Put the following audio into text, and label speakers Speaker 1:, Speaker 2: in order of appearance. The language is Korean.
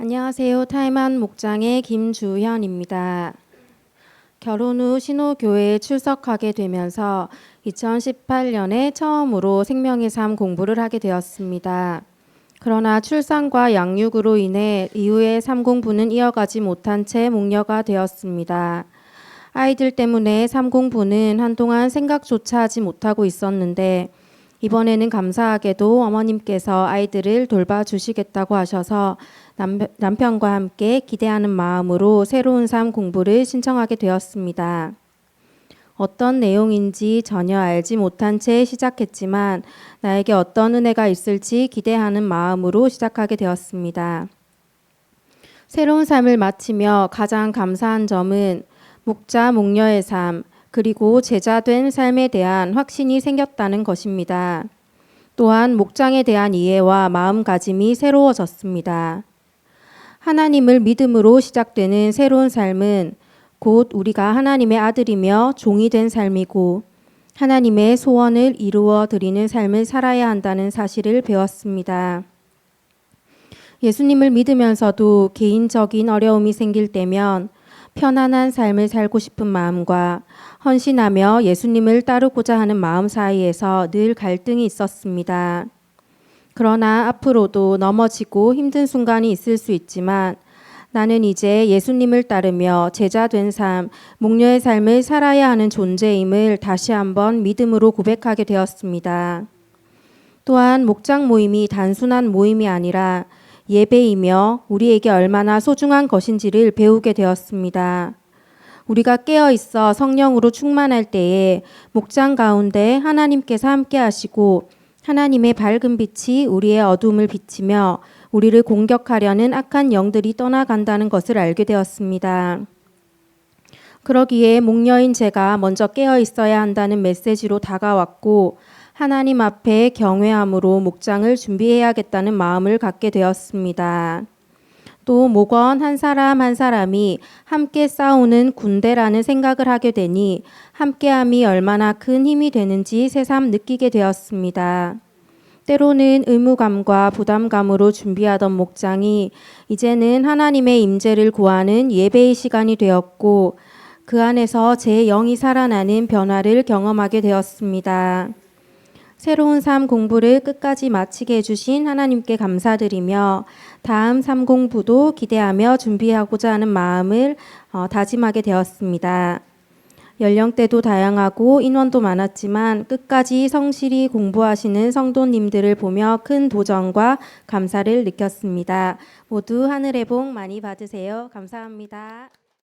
Speaker 1: 안녕하세요. 타임한 목장의 김주현입니다. 결혼 후 신호교회에 출석하게 되면서 2018년에 처음으로 생명의 삶 공부를 하게 되었습니다. 그러나 출산과 양육으로 인해 이후의 삶 공부는 이어가지 못한 채 목녀가 되었습니다. 아이들 때문에 삶 공부는 한동안 생각조차 하지 못하고 있었는데 이번에는 감사하게도 어머님께서 아이들을 돌봐주시겠다고 하셔서 남편- 남편 과 함께 기대하는 마음으로 새로운 삶 공부를 신청하게 되었습니다. 어떤 내용인지 전혀 알지 못한 채 시작했지만 나에게 어떤 은혜가 있을지 기대하는 마음으로 시작하게 되었습니다. 새로운 삶을 마치며 가장 감사한 점은 목자 목녀의 삶 그리고 제자된 삶에 대한 확신이 생겼다는 것입니다. 또한 목장에 대한 이해와 마음가짐이 새로워졌습니다. 하나님을 믿음으로 시작되는 새로운 삶은 곧 우리가 하나님의 아들이며 종이 된 삶이고 하나님의 소원을 이루어 드리는 삶을 살아야 한다는 사실을 배웠습니다. 예수님을 믿으면서도 개인적인 어려움이 생길 때면 편안한 삶을 살고 싶은 마음과 헌신하며 예수님을 따르고자 하는 마음 사이에서 늘 갈등이 있었습니다. 그러나 앞으로도 넘어지고 힘든 순간이 있을 수 있지만 나는 이제 예수님을 따르며 제자 된 삶, 목녀의 삶을 살아야 하는 존재임을 다시 한번 믿음으로 고백하게 되었습니다. 또한 목장 모임이 단순한 모임이 아니라 예배이며 우리에게 얼마나 소중한 것인지를 배우게 되었습니다. 우리가 깨어 있어 성령으로 충만할 때에 목장 가운데 하나님께서 함께 하시고 하나님의 밝은 빛이 우리의 어둠을 비치며 우리를 공격하려는 악한 영들이 떠나간다는 것을 알게 되었습니다. 그러기에 목녀인 제가 먼저 깨어 있어야 한다는 메시지로 다가왔고 하나님 앞에 경외함으로 목장을 준비해야겠다는 마음을 갖게 되었습니다. 또 목원 한 사람 한 사람이 함께 싸우는 군대라는 생각을 하게 되니 함께함이 얼마나 큰 힘이 되는지 새삼 느끼게 되었습니다. 때로는 의무감과 부담감으로 준비하던 목장이 이제는 하나님의 임재를 구하는 예배의 시간이 되었고 그 안에서 제 영이 살아나는 변화를 경험하게 되었습니다. 새로운 삶 공부를 끝까지 마치게 해주신 하나님께 감사드리며 다음 삶 공부도 기대하며 준비하고자 하는 마음을 어, 다짐하게 되었습니다. 연령대도 다양하고 인원도 많았지만 끝까지 성실히 공부하시는 성도님들을 보며 큰 도전과 감사를 느꼈습니다. 모두 하늘의 복 많이 받으세요. 감사합니다.